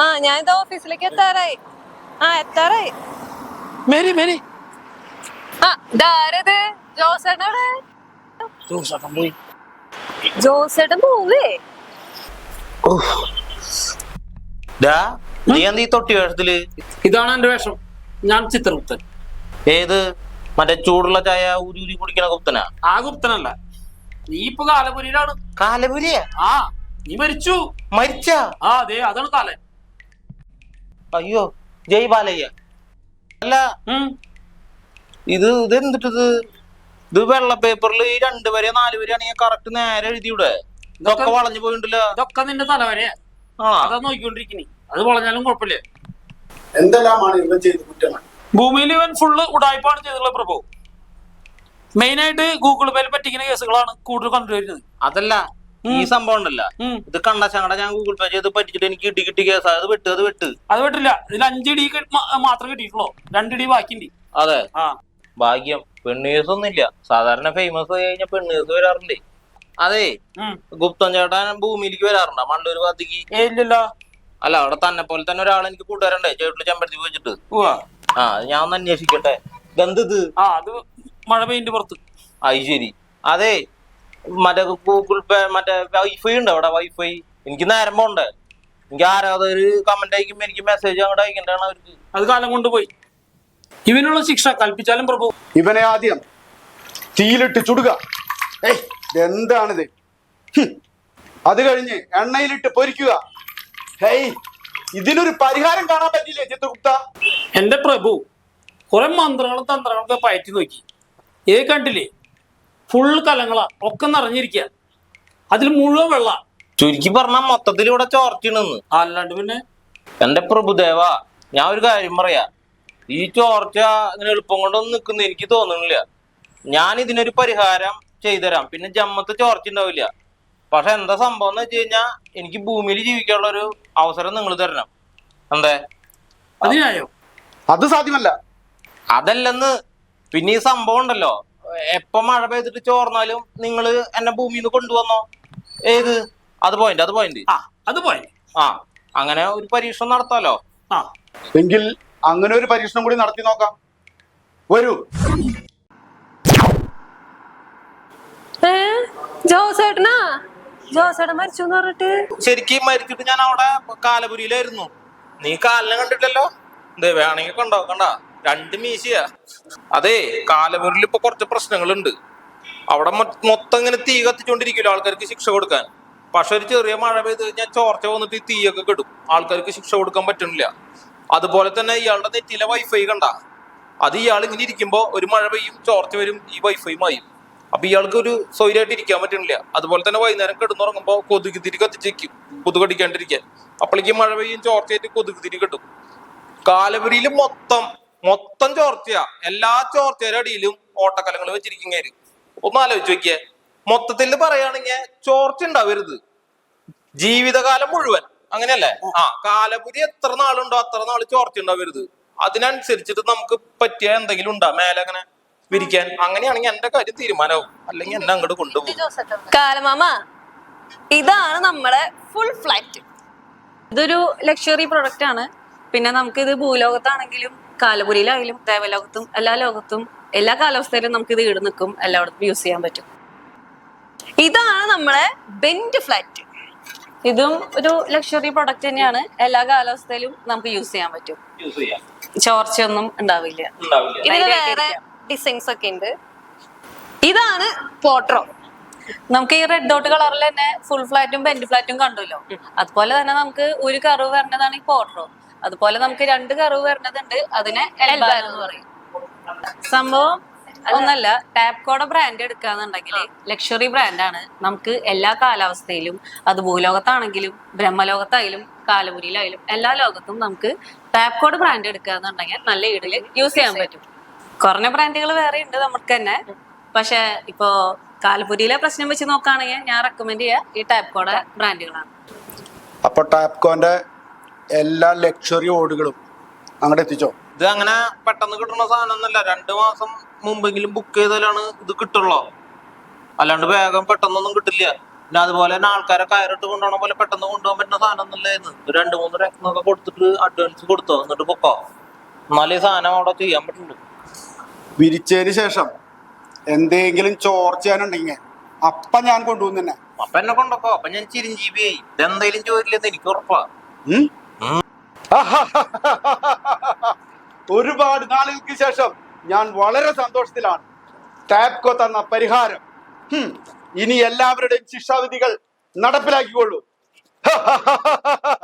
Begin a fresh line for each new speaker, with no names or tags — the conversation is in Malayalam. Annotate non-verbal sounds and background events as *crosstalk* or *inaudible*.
ആ ഞാൻ ഇത് ഓഫീസിലേക്ക് എത്താറായി. ആ എത്താറായി.
Mary Mary.
ആ ഇതാരത് ജോസേട്ടൻ അവിടെ
ജോസേട്ടൻ പോയി.
ജോസേട്ടൻ പോവേ?
ഡാ നീ എന്താ ഈ തൊട്ടി വേഷത്തിൽ
ഇതാണ് എന്റെ വേഷം. ഞാൻ ചിത്രഗുപ്തൻ.
ഏത്? മറ്റേ ചൂടുള്ള ചായ ഊരി ഊരി കുടിക്കണ ഗുപ്തനാ?
ആ ഗുപ്തനല്ല. നീ ഇപ്പൊ കാലപുരിയിലാണ്.
കാലപുരിയാ?
ആ നീ മരിച്ചു.
മരിച്ച?
ആ അതെ അതാണ് കാലൻ
അയ്യോ ജയ് ബാലയ്യ. അല്ല
ഉം.
ഇത് ഇത് എന്തിട്ടത് ഇത് വെള്ള പേപ്പറിൽ ഈ രണ്ട് വരെ നാല് വരെ ആണെങ്കിൽ കറക്റ്റ് നേരെ എഴുതിയൂടെ. ഇതൊക്കെ വളഞ്ഞു പോയിണ്ടല്ലോ.
ഇതൊക്കെ നിന്റെ തലവരെ
ആ.
അതാ നോക്കിക്കൊണ്ടിരിക്കണി. അത് വളഞ്ഞാലും കുഴപ്പമില്ല.
എന്തെല്ലാമാണ് ഇവൻ ചെയ്ത് കുറ്റങ്ങൾ?
ഭൂമിയിൽ ഇവൻ ഫുള്ള് ഉടായ്പാണ് ചെയ്തിട്ടുള്ള പ്രഭു. മെയിൻ ആയിട്ട് ഗൂഗിൾ പേയിൽ പറ്റിക്കുന്ന കേസുകളാണ് കൂടുതൽ കണ്ടുവരുന്നത്.
അതല്ല ഈ സംഭവം ഉണ്ടല്ല. ഇത് കണ്ട ചങ്ങട ഞാൻ ഗൂഗിൾ പേ ചെയ്ത് പറ്റിച്ചിട്ട് എനിക്ക് ഇടി കിട്ടി കേസ്. അത് വെട്ട് അത് വിട്ട്.
അത് വെട്ടില്ല. ഇതിൽ അഞ്ചിടി മാത്രം കിട്ടിയിട്ടുള്ളൂ. രണ്ടിടി ബാക്കിണ്ട്
അതെ. ഭാഗ്യം. പെണ്ണേഴ്സ് ഒന്നുമില്ല. സാധാരണ ഫേമസ് ആയി കഴിഞ്ഞാൽ പെണ്ണേഴ്സ് വരാറുണ്ട്. അതെ. ഗുപ്തൻ ചേട്ടൻ ഭൂമിയിലേക്ക് വരാറുണ്ടോ? മണ്ടൂര് ഭാഗത്തേക്ക്?
ഇല്ലല്ലോ.
അല്ല അവിടെ തന്നെ പോലെ തന്നെ ഒരാൾ എനിക്ക് കൂട്ടുകാരുണ്ടേ. ചേട്ടിൽ ചെമ്പരത്തി വെച്ചിട്ട്. ആ അത് ഞാൻ ഒന്ന് അന്വേഷിക്കട്ടെ. ഗന്ധത്
ആ അത് മഴ പെയിന്റ് പുറത്ത്.
അത് ശരി. അതെ. മറ്റേ ഗൂഗിൾ പേ മറ്റേ വൈഫൈ ഉണ്ട് അവിടെ വൈഫൈ എനിക്ക് നേരം ഉണ്ട് എനിക്ക് ആരാധകര് കമന്റ് അയക്കുമ്പോ എനിക്ക് മെസ്സേജ് അങ്ങോട്ട് അയക്കണ്ടാണ് അവർക്ക്.
അത് കാലം കൊണ്ടുപോയി ഇവനുള്ള ശിക്ഷ കൽപ്പിച്ചാലും പ്രഭു.
ഇവനെ ആദ്യം തീയിലിട്ട് ചുടുക. ഏയ് ഇതെന്താണിത്? ഹും. അത് കഴിഞ്ഞ് എണ്ണയിലിട്ട് പൊരിക്കുക. ഹേയ് ഇതിനൊരു പരിഹാരം കാണാൻ പറ്റില്ലേ ചിത്രഗുപ്ത
എന്റെ പ്രഭു കുറെ മന്ത്രങ്ങളും തന്ത്രങ്ങളൊക്കെ പയറ്റി നോക്കി. ഏ കണ്ടില്ലേ? ഫുൾ കലങ്ങളാ. ഒക്കെ നിറഞ്ഞിരിക്കുക അതിൽ മുഴുവൻ വെള്ള.
ചുരുക്കി പറഞ്ഞ മൊത്തത്തിൽ ചോർച്ചിണെന്ന്. ചോർച്ചണെന്ന്
അല്ലാണ്ട് പിന്നെ?
എന്റെ പ്രഭുദേവ ഞാൻ ഒരു കാര്യം പറയാ. ഈ ചോർച്ച ഇങ്ങനെ എളുപ്പം കൊണ്ടൊന്നും നിൽക്കുന്ന എനിക്ക് തോന്നുന്നില്ല ഞാൻ ഇതിനൊരു പരിഹാരം ചെയ്തുതരാം. പിന്നെ ജമ്മത്ത് ചോർച്ച ഉണ്ടാവില്ല പക്ഷെ എന്താ സംഭവം എന്ന് വെച്ച് കഴിഞ്ഞാൽ എനിക്ക് ഭൂമിയിൽ ജീവിക്കാനുള്ള ഒരു അവസരം നിങ്ങൾ തരണം. എന്തേ?
അതിനായോ?
അത് സാധ്യമല്ല.
അതല്ലെന്ന് പിന്നെ ഈ സംഭവം ഉണ്ടല്ലോ. എപ്പോ മഴ പെയ്തിട്ട് ചോർന്നാലും നിങ്ങൾ എന്നെ ഭൂമിയിൽ നിന്ന് കൊണ്ടുവന്നോ? ഏത്? അത് പോയിന്റ് അത് പോയിന്റ്
ആ അത് പോയി
ആ അങ്ങനെ ഒരു പരീക്ഷണം നടത്താലോ?
ആ.
എങ്കിൽ അങ്ങനെ ഒരു പരീക്ഷണം കൂടി നടത്തി നോക്കാം. വരൂ.
ഏ? ജോസേട്ടനാ? ജോസേട്ടൻ മരിച്ചു എന്ന് പറഞ്ഞിട്ട്?
ശരിക്കും മരിച്ചിട്ട് ഞാൻ അവിടെ കാലപുരിയിലായിരുന്നു. നീ കാലിനെ കണ്ടിട്ടല്ലോ ദേ വേണമെങ്കിൽ കണ്ടോ കണ്ട. രണ്ട് മീശയാ. അതെ കാലപുരിയിൽ ഇപ്പൊ കുറച്ച് പ്രശ്നങ്ങളുണ്ട്. അവിടെ മൊത്തം ഇങ്ങനെ തീ കത്തിച്ചോണ്ടിരിക്കുമല്ലോ ആൾക്കാർക്ക് ശിക്ഷ കൊടുക്കാൻ. പക്ഷെ ഒരു ചെറിയ മഴ പെയ്ത് കഴിഞ്ഞാൽ ചോർച്ച വന്നിട്ട് ഈ തീയൊക്കെ കെടും. ആൾക്കാർക്ക് ശിക്ഷ കൊടുക്കാൻ പറ്റുന്നില്ല അതുപോലെ തന്നെ ഇയാളുടെ നെറ്റിയിലെ വൈഫൈ കണ്ട. അത് ഇയാൾ ഇങ്ങനെ ഇരിക്കുമ്പോ ഒരു മഴ പെയ്യും ചോർച്ച വരും ഈ വൈഫൈ മായും. അപ്പൊ ഇയാൾക്ക് ഒരു സ്വൈര്യമായിട്ട് ഇരിക്കാൻ പറ്റുന്നില്ല അതുപോലെ തന്നെ വൈകുന്നേരം കിടന്നുറങ്ങുമ്പോ കൊതുക് തിരി കത്തിച്ചേക്കും കൊതുക് അടിക്കാണ്ടിരിക്കാൻ അപ്പോഴേക്ക് മഴ പെയ്യും ചോർച്ചയായിട്ട് കൊതുക് തിരി കിട്ടും. കാലപുരിയിൽ മൊത്തം മൊത്തം ചോർച്ചയാ. എല്ലാ ചോർച്ചയുടെ അടിയിലും ഓട്ടക്കലങ്ങൾ വെച്ചിരിക്കുന്നേര് ഒന്ന് ആലോചിച്ച് നോക്കിയേ. മൊത്തത്തിൽ പറയുകയാണെങ്കിൽ ചോർച്ച ഉണ്ടാവരുത്. ജീവിതകാലം മുഴുവൻ. അങ്ങനെയല്ലേ? ആ കാലപുരി എത്ര നാളുണ്ടോ അത്ര നാൾ ചോർച്ച ഉണ്ടാവരുത്. അതിനനുസരിച്ചിട്ട് നമുക്ക് പറ്റിയ എന്തെങ്കിലും ഉണ്ടാ? മേലെ അങ്ങനെ വിരിക്കാൻ. അങ്ങനെയാണെങ്കിൽ എന്റെ കാര്യം തീരുമാനവും അല്ലെങ്കിൽ എന്നെ അങ്ങോട്ട് കൊണ്ടുപോകും.
ഇതാണ് നമ്മളെ ഫുൾ ഫ്ലാറ്റ് ഇതൊരു ലക്ഷറി പ്രൊഡക്റ്റ് ആണ്. പിന്നെ നമുക്ക് ഇത് ഭൂലോകത്താണെങ്കിലും കാലപുരിയിലായാലും ദേവലോകത്തും എല്ലാ ലോകത്തും എല്ലാ കാലാവസ്ഥയിലും നമുക്ക് ഇത് ഈട് നിൽക്കും എല്ലായിടത്തും യൂസ് ചെയ്യാൻ പറ്റും. ഇതാണ് നമ്മളെ ബെൻഡ് ഫ്ലാറ്റ്. ഇതും ഒരു ലക്ഷറി പ്രൊഡക്റ്റ് തന്നെയാണ്. എല്ലാ കാലാവസ്ഥയിലും നമുക്ക് യൂസ് ചെയ്യാൻ പറ്റും. ചോർച്ചയൊന്നും ഉണ്ടാവില്ല.
ഉണ്ടാവില്ല.
ഇതിന് വേറെ ഡിസൈൻസ് ഒക്കെ ഉണ്ട്. ഇതാണ് പോട്രോ നമുക്ക് ഈ റെഡ് ഡോട്ട് കളറിൽ തന്നെ ഫുൾ ഫ്ലാറ്റും ബെൻഡ് ഫ്ലാറ്റും കണ്ടല്ലോ. അതുപോലെ തന്നെ നമുക്ക് ഒരു കറവ് വരണതാണ് ഈ പോട്രോ അതുപോലെ നമുക്ക് രണ്ട് കറവ് വരണതുണ്ട്. അതിനെ എൽബാൻ എന്ന് പറയും. സംഭവം ഒന്നല്ല ടാപ്കോടെ ബ്രാൻഡ് എടുക്കാന്നുണ്ടെങ്കിൽ ലക്ഷറി ബ്രാൻഡാണ് നമുക്ക് എല്ലാ കാലാവസ്ഥയിലും അത് ഭൂലോകത്താണെങ്കിലും ബ്രഹ്മലോകത്തായാലും കാലപുരിയിലായാലും എല്ലാ ലോകത്തും നമുക്ക് ടാപ്കോഡ് ബ്രാൻഡ് എടുക്കാന്നുണ്ടെങ്കിൽ നല്ല ഈടിൽ യൂസ് ചെയ്യാൻ പറ്റും. കുറഞ്ഞ ബ്രാൻഡുകൾ വേറെ ഉണ്ട് നമുക്ക് തന്നെ. പക്ഷെ ഇപ്പോ കാലപുരിയിലെ പ്രശ്നം വെച്ച് നോക്കുകയാണെങ്കിൽ ഞാൻ റെക്കമെൻഡ് ചെയ്യുക ഈ ടാപ്കോടെ ബ്രാൻഡുകളാണ്
അപ്പൊ ടാപ്കോന്റെ എല്ലാ ലക്ഷറി ഓടുകളും അങ്ങോട്ട് എത്തിച്ചോ?
ഇത് അങ്ങനെ പെട്ടെന്ന് കിട്ടുന്ന സാധനം ഒന്നല്ല രണ്ടു മാസം മുമ്പെങ്കിലും ബുക്ക് ചെയ്താലാണ് ഇത് കിട്ടുള്ളൂ. അല്ലാണ്ട് വേഗം പെട്ടെന്നൊന്നും കിട്ടില്ല. പിന്നെ അതുപോലെ തന്നെ ആൾക്കാരെ കയറിട്ട് കൊണ്ടുപോകണ പോലെ പെട്ടെന്ന് കൊണ്ടുപോകാൻ പറ്റുന്ന സാധനം ഒന്നല്ലായിരുന്നു രണ്ട് മൂന്ന് രക്തമൊക്കെ കൊടുത്തിട്ട് അഡ്വാൻസ് കൊടുത്തോ? എന്നിട്ട് പൊക്കോ? എന്നാലേ സാധനം അവിടെ ചെയ്യാൻ പറ്റുള്ളൂ.
വിരിച്ചതിന് ശേഷം എന്തെങ്കിലും ചോർച്ചയാനുണ്ടെങ്കിൽ അപ്പ ഞാൻ കൊണ്ടുപോകുന്നെ
അപ്പൊ എന്നെ കൊണ്ടോക്കോ അപ്പൊ ഞാൻ ചിരഞ്ജീവിയായി ഇതെന്തെങ്കിലും ചോരില്ലെന്ന് എനിക്ക് ഉറപ്പാ? *laughs*
ഒരുപാട് നാളുകൾക്ക് ശേഷം ഞാൻ വളരെ സന്തോഷത്തിലാണ്. ടാപ്കോ തന്ന പരിഹാരം. ഇനി എല്ലാവരുടെയും ശിക്ഷാവിധികൾ നടപ്പിലാക്കിക്കൊള്ളൂ. *laughs*